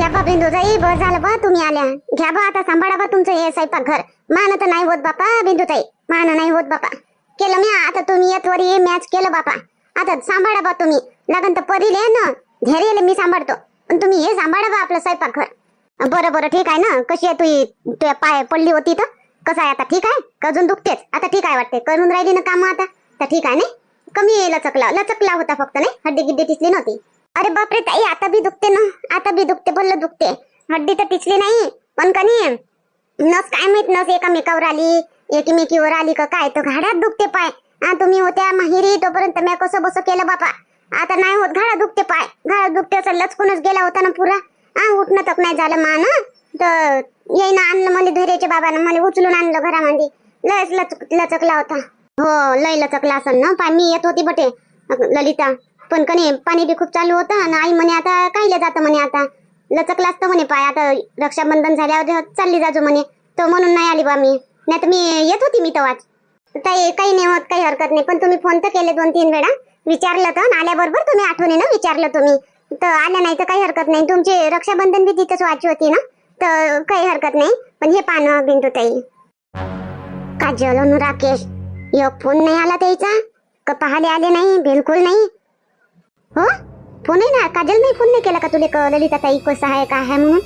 घ्या बा बिंदुताई बस झालं बा तुम्ही आल्या. घ्या बा आता सांभाळा बा तुमचं हे स्वयंपाक घर. मान तर नाही होत बापा बिंदुताई मान नाही होत बापा. केलं मी आता तुम्ही येत वरी मॅच केलं बापा. आता सांभाळा बा तुम्ही. लगन तर परीले ना. धैर्यले मी सांभाळतो. पण तुम्ही हे सांभाळा बा आपलं स्वयंपाक घर. बरं बरं ठीक आहे ना. कशी आहे तुझी तुझ्या पाय पडली होती तर? कसं आहे आता? ठीक आहे? अजून दुखतेच. आता ठीक आहे वाटते करून राहिली ना कामं आता. तर ठीक आहे नाही? कमी लचकला. लचकला होता फक्त नाही? हड्डी गिड्डी टिचली नव्हती. अरे बापरे ताई आता बी दुखते ना. आता बी दुखते बोललं दुखते. हड्डी तर टिचली नाही पण कनी नस काय माहीत नस एकामेकावर आली एकमेकीवर आली का काय तर घाडात दुखते पाय. हा तुम्ही होत्या माहिरी तोपर्यंत मी कसं बसं केलं बापा. आता नाही होत घाडा दुखते पाय. घाडा दुखते असं लचकूनच गेला होता ना पुरा. हा उठणं तक नाही झालं मा ना तर येईन आणलं मला धैर्याच्या बाबानं मला उचलून आणलं घरामध्ये. लयच लचक लचकला होता. हो लय लचकला असेल ना पाय मी येत होती बटे ललिता. पण कणी पाणी बी खूप चालू होतं आणि आई म्हणे आता काहीले जातं म्हणे आता? लचकला असतं म्हणे पाय. आता रक्षाबंधन झाल्यावर चालली जाजो म्हणे. तर म्हणून नाही आली बा मी. नाही तर मी येत होती मी तवाच. काही काही नाही होत काही हरकत नाही. पण तुम्ही फोन तर केले दोन तीन वेळा. विचारलं तर आल्याबरोबर तुम्ही आठवणीनं विचारलं तुम्ही. तर आल्या नाही तर काही हरकत नाही. तुमचे रक्षाबंधन बी तिथंच वाची होती ना? तर काही हरकत नाही. पण हे पानं बिंदू ताई. काजल अनु राकेश एक फोन नाही आला त्याचा का पाहाले आले नाही बिलकुल नाही. हो? फोन आहे ना? काजल नाही फोन नाही केला का तुले क ललिता ताई कसं आहे काय आहे म्हणून?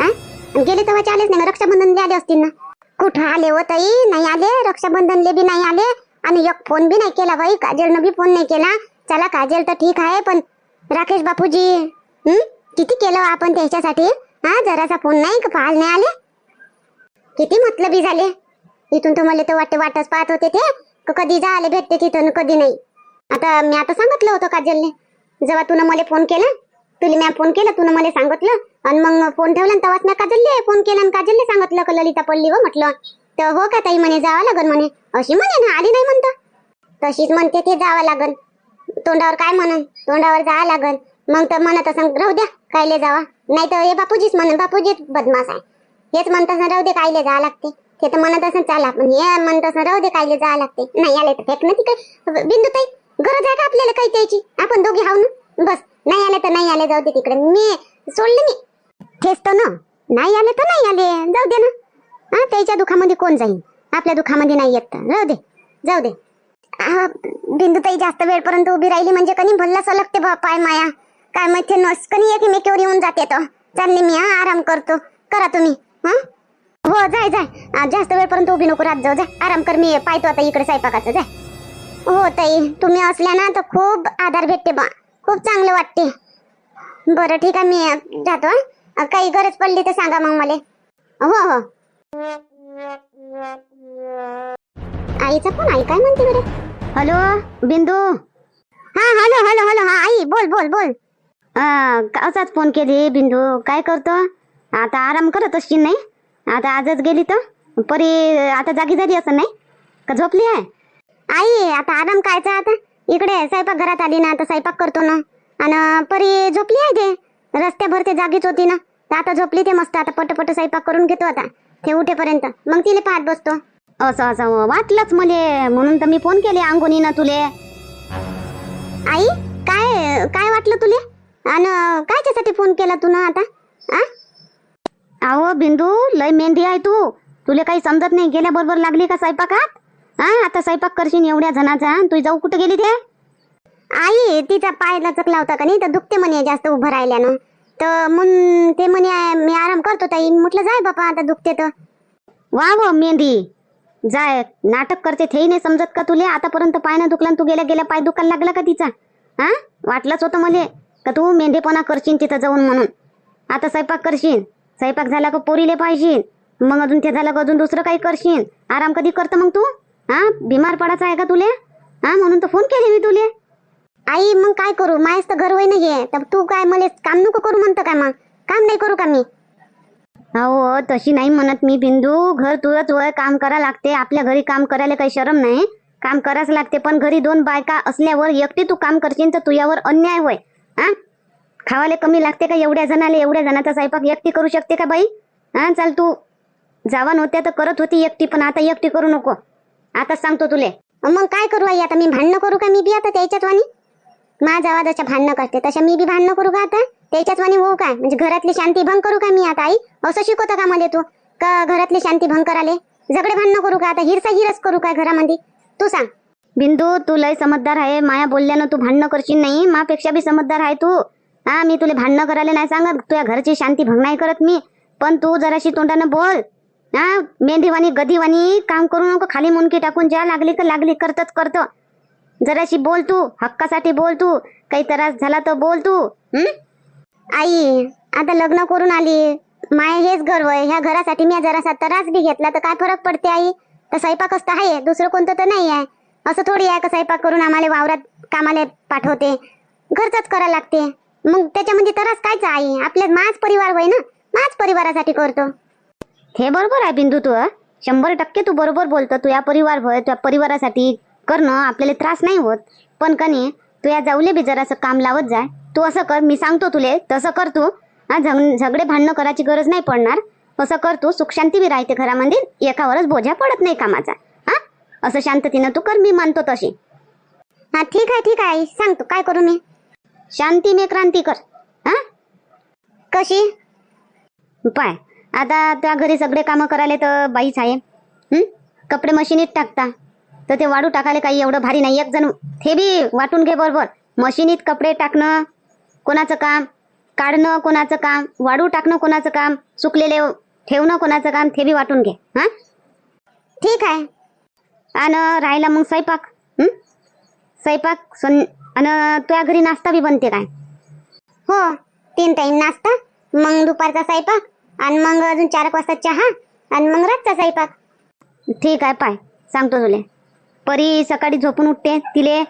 हा? गेले तेव्हा आलेच नाही रक्षाबंधनले आले असतील ना? कुठं आले हो ताई? नाही आले. रक्षाबंधनले बी नाही आले. आणि एक फोन बी नाही केला बाई. काजलनं बी फोन नाही केला. चला काजल तर ठीक आहे पण राकेश बापूजी हम्म किती केलं आपण त्याच्यासाठी? हा जरासा फोन नाही का? नाही आले? किती मतलबी झाले? इथून तर मला तर वाटते वाटच पाहत होते ते. कधी जायला भेटते तिथून कधी नाही. आता मी आता सांगितलं होतं काजलने जेव्हा तुला मला फोन केला तुला मी फोन केला तुला मला सांगितलं आणि मग फोन ठेवला तेव्हाच मी काजलले फोन केला आणि काजलले सांगितलं का ललिता पडली व म्हटलं तर हो का ताई म्हणे जावं लागन म्हणे. अशी म्हणे ना आली नाही म्हणता. तशीच म्हणते ते जावं लागन. तोंडावर काय म्हणन? तोंडावर जावं लागन. मग तर म्हणत असं राहू द्या कायले जावा. नाही तर हे बापूजीच म्हणन बापूजीच बदमाश आहे. हेच म्हणत असं राहू दे कायले जावं लागते. ते तर म्हणत असं चाला. पण हे म्हणत असं राहू दे कायले जावं लागते. नाही आले तर फेक नाही काय? बिंदू ताई गरज आहे का आपल्याला काही त्याची? आपण दोघी हाव ना बस नाही आले तर नाही आले जाऊ दे तिकडे. मी सोडले मी. ठेच तर ना. नाही आले तर नाही आले. जाऊ दे ना. हा त्याच्या दुखामध्ये कोण जाईल आपल्या दुखामध्ये नाही येत जाऊ दे. जाऊ दे. आ, बिंदुताई जास्त वेळपर्यंत उभी राहिली म्हणजे कनी भल्ला सलगते पाय माया. काय माहिती नस कनी एकमेकीवर येऊन जाते तो. चालले मी हा आराम करतो. करा तुम्ही. हा? हो जाय जाय. जास्त वेळपर्यंत उभी नको राहत जाऊ. जा आराम कर मी पाहतो आता इकडे स्वयंपाकाचं. जाय हो ताई तुम्ही असल्या ना तर खूप आधार भेटते बा. खूप चांगलं वाटते. बरं ठीक आहे मी जातो काही गरज पडली तर सांगा मग मला. हो हो. आईचा फोन आई? काय म्हणते बरं? हॅलो बिंदू. हा हॅलो हॅलो हॅलो. हा आई बोल बोल बोल. असाच फोन केली बिंदू? काय करतो? आता आराम करत असशील नाही? आता आजच गेली तर? परी आता जागी झाली असं नाही? का झोपली आहे? आई आता आराम कायचा आता? इकडे स्वयंपाक घरात आली ना आता स्वयंपाक करतो ना. आणि परी झोपली आहे ते? रस्त्याभर ते जागीच होती ना. तर आता झोपली ते मस्त आता पटपट स्वयंपाक करून घेतो आता. ते उठेपर्यंत. मग तिला पाहत बसतो. असं असं वाटलंच मले. म्हणून तर मी फोन केले अंगोनीनं तुले. आई काय काय वाटलं तुले? आणि कायच्यासाठी फोन केला तू ना आता? आ? अहो बिंदू लय मेहंदी आहे तू. तुले काही समजत नाही. गेल्याबरोबर लागली का स्वयंपाकात? हा आता स्वयंपाक करशील एवढ्या जणाचा. तू जाऊ कुठे गेली ते? आई तिचा पाय लचकला होता का नाही? तर दुखते म्हणे जास्त उभं राहिल्यानं. तर मग ते म्हणे मी आराम करतो ताई. म्हटलं जाय बापा आता दुखते तर. वा वा मेहंदी. जाय नाटक करते तेही नाही समजत का तुले? आतापर्यंत पाय न दुखला तू गेल्या गेल्या पाय दुखायला लागला का तिचा? हा? वाटलंच होतं मले का तू मेंढेपणा करशील तिथं जाऊन म्हणून. आता स्वयंपाक करशील स्वयंपाक झाला का पोरीले पाहिजे मग अजून ते झालं का अजून दुसरं काही करशील आराम कधी करतं मग तू? हा? बिमार पडायचा आहे का तुले? हा म्हणून तर फोन केले मी तुले. आई मग काय करू? मायच तर घर होई नाही तर तू काय मला काम नको करू म्हणतं काय मग? काम नाही करू का मी? हो तशी नाही म्हणत मी बिंदू. घर तुझंच वय काम करा लागते. आपल्या घरी काम करायला काही शरम नाही. काम करायच लागते पण घरी दोन बायका असल्यावर एकटी तू काम करशील तर तुझ्यावर अन्याय होय. हा? खावाले कमी लागते का एवढ्या जणाला? एवढ्या जणाचा स्वयंपाक एकटी करू शकते का बाई? हा चाल तू. जावान होत्या तर करत होती एकटी पण आता एकटी करू नको. आताच सांगतो तुले. मग काय करू आई आता मी भांडणं करू का मी बी आता त्याच्यात वाणी? माझा आवाजाच्या भांडणं करते तशा मी बी भांडणं करू का आता? त्याच्यात वाणी होऊ काय? म्हणजे घरातली शांती भंग करू का मी आता आई? असं शिकवतं का मला तू? का घरातली शांती भंग कराले? झगडे भांडणं करू का आता? हिरसा हिरस करू काय घरामध्ये? तू सांग. बिंदू तू लय समजदार आहे. माया बोलल्यानं तू भांडणं करशील नाही? मापेक्षा बी समजदार आहे तू. हा मी तुला भांडणं करायला नाही सांगत. तुझ्या घरची शांती भंग नाही करत मी. पण तू जराशी तोंडानं बोल. हा? मेंढीवाणी गदीवाणी काम करू नको खाली मुनकी टाकून ज्या लागली का लागली करतच करतो. जराशी बोल तू हक्कासाठी बोल तू. काही त्रास झाला तर बोल तू. हम्म आई आता लग्न करून आली. माय हेच गर्व आहे ह्या घरासाठी मी जरासा त्रास बी घेतला तर काय फरक पडते आई? तर स्वयंपाकच तर आहे दुसरं कोणतं तर नाही आहे. असं थोडी आहे का स्वयंपाक करून आम्हाला वावरात कामाला पाठवते? घरचंच करायला लागते. मग त्याच्यामध्ये त्रास कायचा आई? आपल्या माझ परिवार होय ना? माझ परिवारासाठी करतो. हे बरोबर आहे बिंदू तू शंभर टक्के तू बरोबर बोलतो. तू या परिवार तुझ्या परिवारासाठी करणं आपल्याला त्रास नाही होत. पण कनी तू या जाऊले बी जरासं काम लावत जाय तू असं कर मी सांगतो तुले तसं कर तू. हा झग झगडे भांडणं करायची गरज नाही पडणार. असं कर तू सुखशांती बी राहते घरामध्ये एकावरच बोझ्या पडत नाही कामाचा. हा? असं शांततेनं तू कर मी मानतो तशी. हा ठीक आहे ठीक आहे सांगतो काय करू मी? शांतीने क्रांती कर. हा? कशी? पाय. आता त्या घरी सगळे कामं करायला तर बाईच आहे कपडे मशीनीत टाकता. तर ते वाढू टाकायला काही एवढं भारी नाही. एक जण हे बी वाटून घे बरोबर. मशीनीत कपडे टाकणं कोणाचं काम काढणं कोणाचं काम वाढू टाकणं कोणाचं काम सुकलेले ठेवणं कोणाचं काम ते बी वाटून घे हा? ठीक आहे. आणि राहिला मग स्वयंपाक स्वयंपाक सोन आणि तुझ्या घरी नाश्ता बी बनते काय? हो तीन टाईम नाश्ता मग दुपारचा स्वयंपाक आणि मग अजून चार एक वाजता चहा आणि मग रातचा स्वयंपाक. ठीक आहे पाय. सांगतो तुले. परी सकाळी झोपून उठते. तिले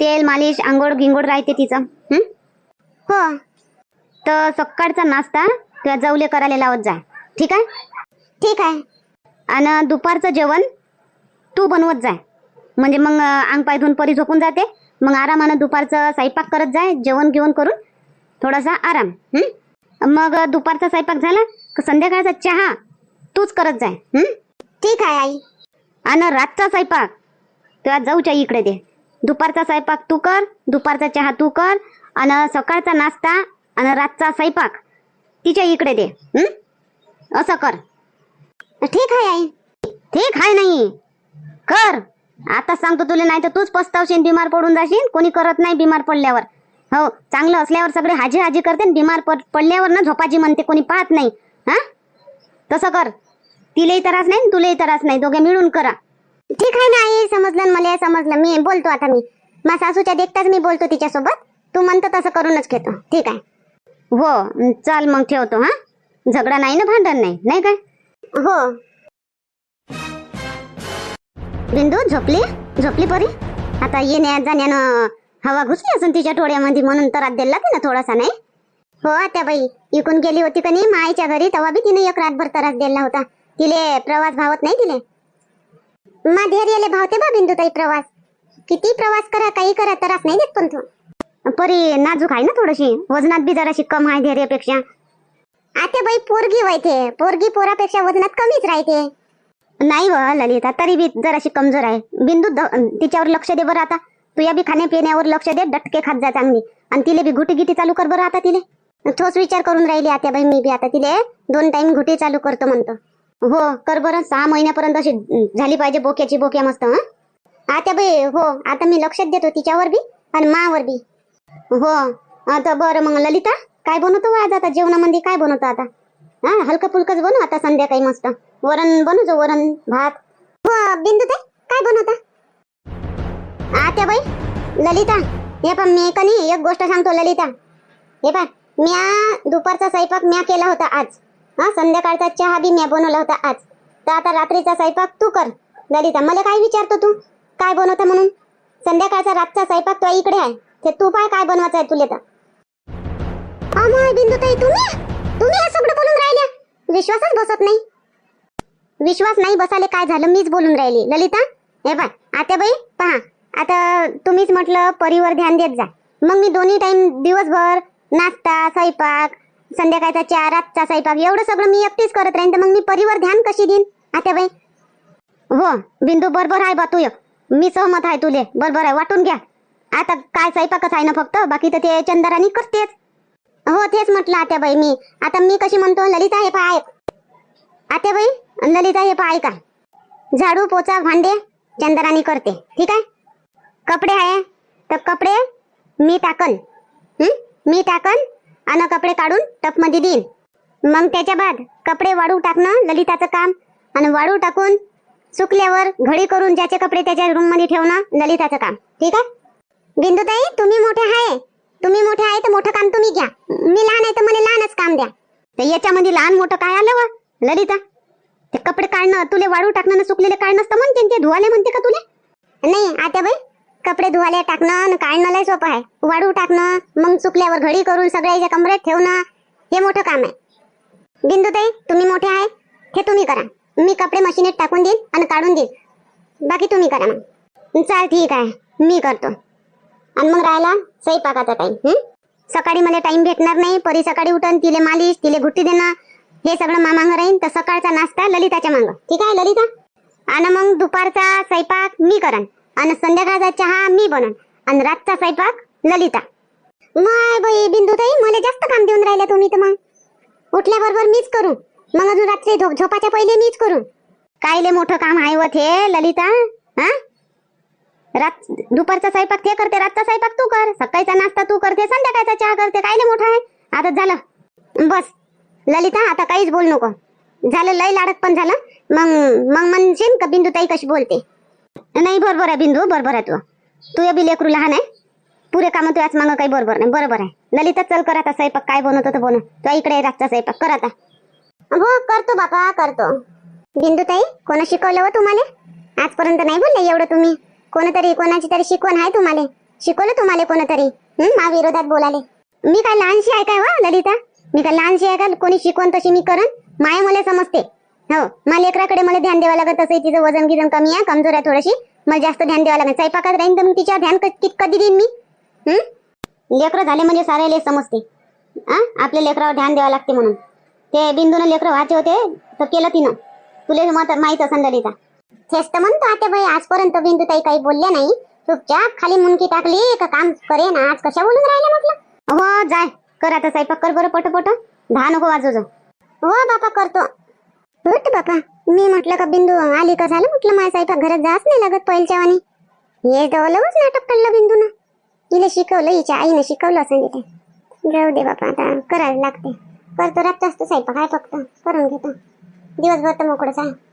तेल मालिश आंघोळ गिंगोड राहते तिचं. हं? तर सकाळचा नाश्ता तुझ्या जवले करायला लावत जाय ठीक आहे? ठीक आहे. आणि दुपारचं जेवण तू बनवत जाय म्हणजे मग अंग पाय धुवून परी झोपून जाते. मग आरामानं दुपारचं स्वयंपाक करत जाय जेवण घेऊन करून थोडासा आराम? मग दुपारचा स्वयंपाक झाला संध्याकाळचा चहा तूच करत जाय हं? ठीक आहे आई. आणि रातचा स्वयंपाक. तुझ्या जाऊच्या इकडे दे. दुपारचा स्वयंपाक तू कर दुपारचा चहा तू कर आणि सकाळचा नाश्ता आणि रातचा स्वयंपाक. तिच्या इकडे दे हं? असं कर. ठीक आहे आई. ठीक आहे नाही. कर. आता सांगतो तुला नाही तर तूच पस्तावशील बिमार पडून जाशील कोणी करत नाही बिमार पडल्यावर. हो चांगलं असल्यावर सगळे हाजी हाजी करते आणि बिमार पड पडल्यावर ना झोपाजी म्हणते कोणी पाहत नाही. हा? तसं कर. तिलाही त्रास नाही तुलाही त्रास नाही. दोघे मिळून करा. ठीक आहे ना आई समजलं मला समजलं. मी बोलतो आता मी. मा सासूच्या देखताच मी बोलतो तिच्यासोबत. तू म्हणतो तसं करूनच घेतो. ठीक आहे. हो चल मग ठेवतो हा? झगडा नाही ना भांडण नाही. नाही काय? हो. बिंदू झोपली? झोपली परी? आता येण्या जाण्यानं हवा घुसली असून तिच्या डोळ्यामध्ये म्हणून तर दिला ना थोडासा नाही? हो त्या बाई. इकून गेली होती का नाही माईच्या घरी तेव्हा बी तिने एक रातभर त्रास दिला होता. तिले प्रवास भावत नाही तिले? मा धैर्याले भावते बा बिंदू ताई प्रवास. किती प्रवास करा काही करा त्रास नाही देत पण तू. परी नाजूक आहे ना थोडीशी? वजनात बी जराशी कम आहे धैर्यापेक्षा. आता बाई पोरगी वयते. पोरगी पोरापेक्षा वजनात कमीच राहते. नाही व ललिता तरी बी जराशी कमजोर आहे. बिंदू तिच्यावर लक्ष दे बरं आता. तुया बी खाण्यापिण्यावर लक्ष दे डटके खात जा चांगली. आणि तिले बी गुटी गिटी चालू कर बरं आता तिले. तोच विचार करून राहिली आता बाई मी बी. आता तिले दोन टाइम घुटी चालू करतो म्हणतो. हो कर बरं. सहा महिन्यापर्यंत अशी झाली पाहिजे बोक्याची बोक्या मस्त आता बाई हो आता मी लक्षात देतो तिच्यावर बी आणि मावर बी. हो आता बरं मग ललिता काय बनवतो आज आता? जेवणामध्ये काय बनवतो आता? हा हलकं फुलकच बनव आता संध्याकाळी मस्त. वरण बनवतो वरण भात. हो बिंदू ते काय बनवता? आता बाई ललिता हे पण मी का नाही एक गोष्ट सांगतो ललिता. हे पा म्या दुपारचा स्वयंपाक म्या केला होता आज. हा संध्याकाळचा चहा बी म्या बनवला होता आज. तर आता रात्रीचा स्वयंपाक तू कर ललिता. मला काय विचारतो तू? काय बनवता म्हणून? संध्याकाळचा रातचा स्वयंपाक तो इकडे आहे. ते तू पाय काय बनवायचं आहे तुले तर. अमोय बिंदू ताई तुम्ही? तुम्ही हे सगळं बोलून राहिल्या? विश्वासच बसत नाही. विश्वास नाही बसाले काय झालं? मीच बोलून राहिली. ललिता हे बाय आता बाई पहा. आता तुम्हीच म्हटलं परीवर ध्यान देत जा. मग मी दोन्ही टाइम दिवसभर नाश्ता स्वयंपाक संध्याकाळचा चहा रातचा स्वयंपाक एवढं सगळं मी एकटीच करत राहीन तर मग मी परीवर ध्यान कशी देईन? आता बाई? हो बिंदू बरोबर आहे बा तू मी सहमत आहे तुले. बरोबर आहे वाटून घ्या. आता काय स्वयंपाकच आहे ना फक्त? बाकी तर ते चंदरानी करतेच. हो तेच म्हटलं आत्याबाई मी. आता मी कशी म्हणतो? ललिता हे पाय आत्याबाई ललिता हे पाय का झाडू पोचा भांडे चंदरानी करते. ठीक आहे? कपडे आहे. तर कपडे मी टाकन. हं? मी टाकन आणि कपडे काढून टपमध्ये देईन. मग त्याच्या बाद कपडे वाळू टाकणं ललिताचं काम. आणि वाळू टाकून सुकल्यावर घडी करून ज्याचे कपडे त्याच्या रूममध्ये ठेवणं ललिताचं काम. ठीक आहे? बिंदुताई तुम्ही मोठे आहे. तुम्ही मोठे आहे तर मोठं काम तुम्ही घ्या. मी लहान आहे तर मला लहानच काम द्या. तर याच्यामध्ये लहान मोठं काय आलं व? ललिता ते कपडे काढणं तुले वाळू टाकणं सुकलेले काढणं असतं म्हणते ते धुवाले म्हणते का तुले? नाही आता बाई कपडे धुवाले टाकणं आणि काढणं लय सोपं आहे. वाढू टाकणं मग चुकल्यावर घडी करून सगळ्याच्या कमरेत ठेवणं हे मोठं काम आहे. बिंदुताई तुम्ही मोठे आहे? हे तुम्ही करा. मी कपडे मशीनीत टाकून देईन आणि काढून देईन. बाकी तुम्ही करा मग. चाल ठीक आहे. मी करतो. आणि मग राहिला स्वयंपाकाचा टाइम सकाळी मला टाइम भेटणार नाही. परी सकाळी उठन तिले मालिश तिले घुट्टी देणं. हे सगळं मामांग राहीन. तर सकाळचा नाश्ता ललिताच्या मांग. ठीक आहे ललिता? आणि मग दुपारचा स्वयंपाक मी करन आणि संध्याकाळचा चहा मी बनन. आणि रातचा स्वयंपाक ललिता. माय बाई बिंदूताई मला जास्त काम देऊन राहिल्या तुम्ही तर मग. उठल्याबरोबर मीच करू. मग अजून रात्री झोप झोपाच्या पहिले मीच करू. कायले मोठं काम आहे व ते ललिता? हा? रात दुपारचा स्वयंपाक ते करते रातचा स्वयंपाक तू कर. सकाळचा नाश्ता तू करते संध्याकाळचा चहा करते. कायले मोठं आहे? आता झालं. बस. ललिता आता काहीच बोल नको. झालं लय लाडक पण झालं. मग मग म्हणशील का बिंदू ताई कशी बोलते? नाही बरोबर आहे बिंदू बरोबर आहे तू. तू बी लेकरू लहान आहे. पुरे कामं आज मागं काही बरोबर नाही बरोबर आहे. ललिता चल कर आता स्वयंपाक. काय बनवतो तर बनव. तू इकडे रातचा स्वयंपाक. कर आता. हो करतो बापा करतो. बिंदू ताई कोण शिकवलं हो तुम्हाला? आजपर्यंत नाही बोलले एवढं तुम्ही. कोणतरी कोणाची तरी शिकवण आहे तुम्हाला? शिकवलं तुम्हाला कोणतरी? मा विरोधात बोलाले. मी काय लहानशी आहे काय वा ललिता? मी काय लहानशी आहे का? कोणी शिकवण तशी मी करन माया मला समजते. हो मला लेकराकडे मला ध्यान द्यावं लागत तसं तिचं वजन गिजन कमी आहे कमजोर आहे थोडीशी. मला जास्त ध्यान द्यावं लागेल स्वयंपाकात राहीन तर मग तिच्या ध्यान कधी देईन मी? लेकरं झाले म्हणजे सारे समजते. आ? आपल्या लेकरावर ध्यान द्यावं लागते म्हणून. ते बिंदून लेकरं व्हायचे होते तर केलं तिनं. तुले मत माहीत असं ललिता. तेच तर म्हणतो आता बाई आजपर्यंत बिंदू ताई काही बोलल्या नाही. चुपचाप खाली मुनकी टाकली का काम करे ना आज कशा बोलून राहिले म्हटलं? हो जाय. कर आता स्वयंपाक कर बरं पटोपट. दहा नको वाजवजो हो बापा करतो. उठ बापा. मी म्हटलं का बिंदू आली का झालं? म्हटलं माझ्या स्वयंपाक घरात जाच नाही लागत पहिलच्या वाणी. हे जवळच नाटक काढलं बिंदूनं. हिला शिकवलं हिच्या आईनं शिकवलं असं जाऊ दे बापा आता करायला लागते. करतो रात्र असतो स्वयंपाक आहे फक्त. करून घेतो. दिवसभर तर मोकळंच आहे.